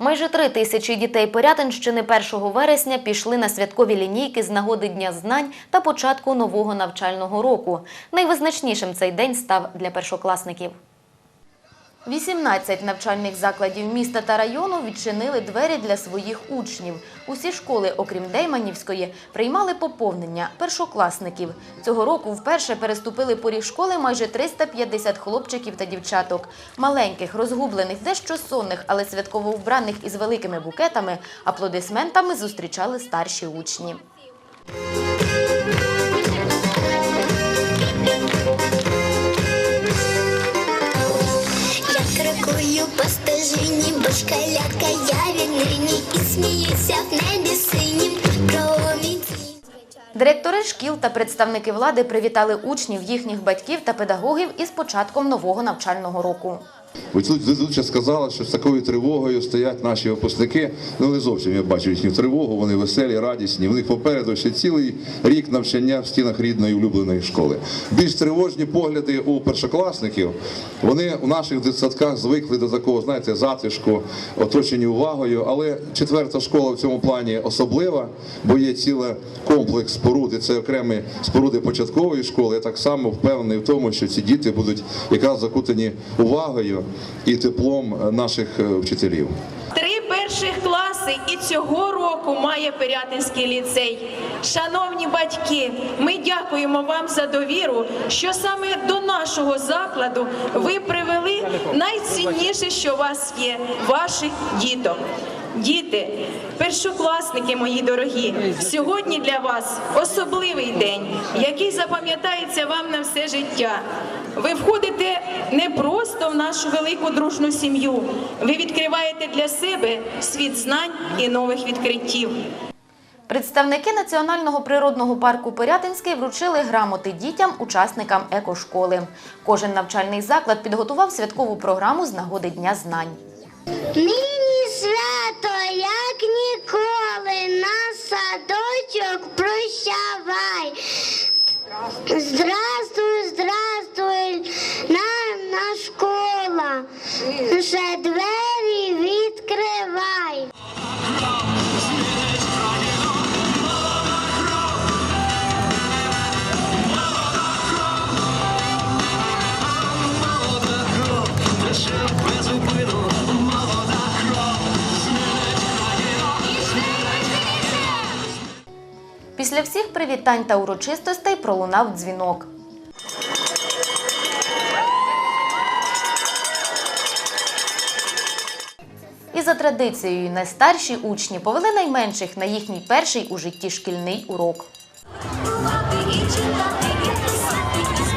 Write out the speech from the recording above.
Майже три тисячі дітей Порятинщини 1 вересня пішли на святкові лінійки з нагоди Дня знань та початку нового навчального року. Найвизначнішим цей день став для першокласників. 18 навчальних закладів міста та району відчинили двері для своїх учнів. Усі школи, окрім Дейманівської, приймали поповнення першокласників. Цього року вперше переступили поріг школи майже 350 хлопчиків та дівчаток. Маленьких, розгублених, дещо сонних, але святково вбраних із великими букетами, аплодисментами зустрічали старші учні. Крокую по стежині, бо шкалятка я віднині і сміюся в небі синім. Директори шкіл та представники влади привітали учнів, їхніх батьків та педагогів із початком нового навчального року. Ведуча сказала, що з такою тривогою стоять наші випускники. Ну не зовсім я бачу їхню тривогу. Вони веселі, радісні. У них попереду ще цілий рік навчання в стінах рідної улюбленої школи. Більш тривожні погляди у першокласників. Вони у наших дитсадках звикли до такого, знаєте, затишку, оточені увагою. Але четверта школа в цьому плані особлива, бо є цілий комплекс споруд. І це окремі споруди початкової школи. Я так само впевнений в тому, що ці діти будуть якраз закутані увагою і теплом наших е, вчителів. Класи і цього року має Пирятинський ліцей. Шановні батьки, ми дякуємо вам за довіру, що саме до нашого закладу ви привели найцінніше, що у вас є ваших діток. Діти, першокласники мої дорогі, сьогодні для вас особливий день, який запам'ятається вам на все життя. Ви входите не просто в нашу велику дружну сім'ю. Ви відкриваєте для себе світ знань і нових відкриттів. Представники Національного природного парку Пирятинський вручили грамоти дітям, учасникам екошколи. Кожен навчальний заклад підготував святкову програму з нагоди Дня знань. Нині свято, як ніколи, на садочок прощавай. Здравствуй, здравствуй, наша школа. Ще двері Після всіх привітань та урочистостей пролунав дзвінок. І за традицією найстарші учні повели найменших на їхній перший у житті шкільний урок. Читати, і писати, і